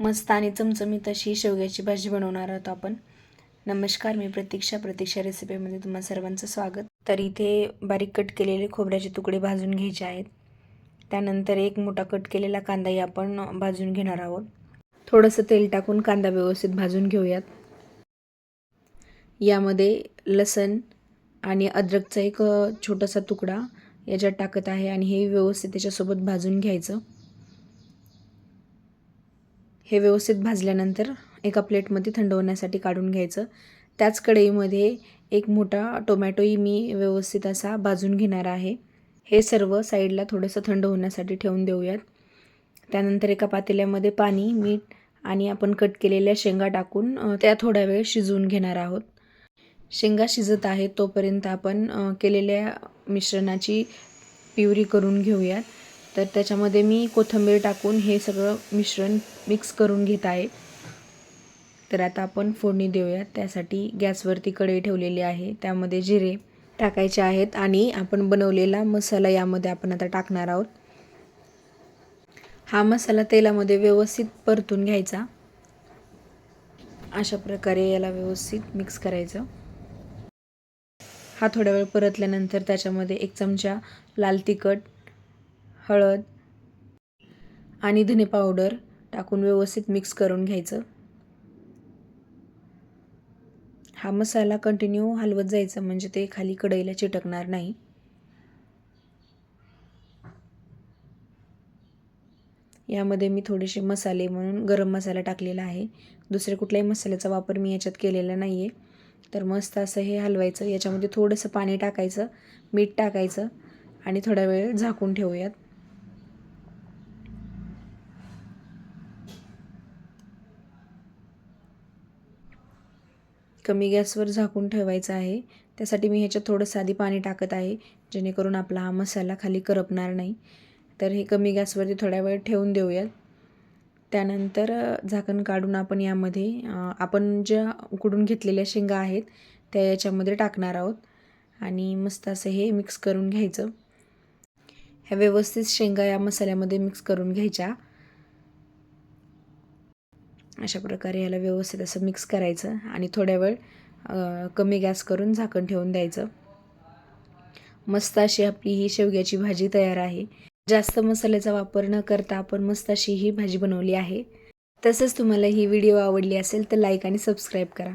मस्त आणि चमचमीत अशी शेवग्याची भाजी बनवणार आहोत आपण. नमस्कार मी प्रतीक्षा. प्रतीक्षा रेसिपीमध्ये तुम्हा सर्वांचं स्वागत. तर इथे बारीक कट केलेले खोबऱ्याचे तुकडे भाजून घ्यायचे आहेत. त्यानंतर एक मोठा कट केलेला कांदाही आपण भाजून घेणार आहोत. थोडंसं तेल टाकून कांदा व्यवस्थित भाजून घेऊयात. यामध्ये लसण आणि अद्रकचा एक छोटासा तुकडा याच्यात टाकत आहे आणि हे व्यवस्थित त्याच्यासोबत भाजून घ्यायचं. हे व्यवस्थित भाजल्यानंतर एका प्लेटमध्ये थंड होण्यासाठी काढून घ्यायचं. त्याच कढईमध्ये एक मोठा टोमॅटोही मी व्यवस्थित असा भाजून घेणार आहे. हे सर्व साईडला थोडंसं थंड होण्यासाठी ठेवून देऊयात. त्यानंतर एका पातेल्यामध्ये पाणी मीठ आणि आपण कट केलेल्या शेंगा टाकून त्या थोडा वेळ शिजवून घेणार आहोत. शेंगा शिजत आहेत तोपर्यंत आपण केलेल्या मिश्रणाची प्युरी करून घेऊयात. तर त्याच्यामध्ये मी कोथिंबीर टाकून हे सगळं मिश्रण मिक्स करून घेत आहे. तर आता आपण फोडणी देऊयात. त्यासाठी गॅसवरती कढई ठेवलेली आहे. त्यामध्ये जिरे टाकायचे आहेत आणि आपण बनवलेला मसाला यामध्ये आपण आता टाकणार आहोत. हा मसाला तेलामध्ये व्यवस्थित परतून घ्यायचा. अशा प्रकारे याला व्यवस्थित मिक्स करायचं. हा थोड्या वेळ परतल्यानंतर त्याच्यामध्ये एक चमचा लाल तिखट हळद आणि धने पावडर टाकून व्यवस्थित मिक्स करून घ्यायचं. हा मसाला कंटिन्यू हलवत जायचं म्हणजे ते खाली कढईला चिटकणार नाही. यामध्ये मी थोडेसे मसाले म्हणून गरम मसाला टाकलेला आहे. दुसरे कुठल्याही मसाल्याचा वापर मी याच्यात केलेला नाही आहे तर मस्त असं हे हलवायचं. याच्यामध्ये थोडंसं पाणी टाकायचं मीठ टाकायचं आणि थोडा वेळ झाकून ठेवूयात. कमी गॅसवर झाकून ठेवायचं आहे. त्यासाठी मी ह्याच्यात थोडंसं आधी पाणी टाकत आहे जेणेकरून आपला हा मसाला खाली करपणार नाही. तर हे कमी गॅसवरती थोड्या वेळ ठेवून देऊयात. त्यानंतर झाकण काढून आपण यामध्ये आपण ज्या उकडून घेतलेल्या शेंगा आहेत त्या याच्यामध्ये टाकणार आहोत. आणि मस्त असं हे मिक्स करून घ्यायचं. ह्या व्यवस्थित शेंगा या मसाल्यामध्ये मिक्स करून घ्यायच्या. अशा प्रकारे याला व्यवस्थित असं मिक्स करायचं आणि थोड्या वेळ कमी गॅस करून झाकण ठेवून द्यायचं. मस्त अशी आपली ही शेवग्याची भाजी तयार आहे. जास्त मसाल्याचा वापर न करता आपण मस्त अशी ही भाजी बनवली आहे. तसंच तुम्हाला ही व्हिडिओ आवडली असेल तर लाईक आणि सबस्क्राईब करा.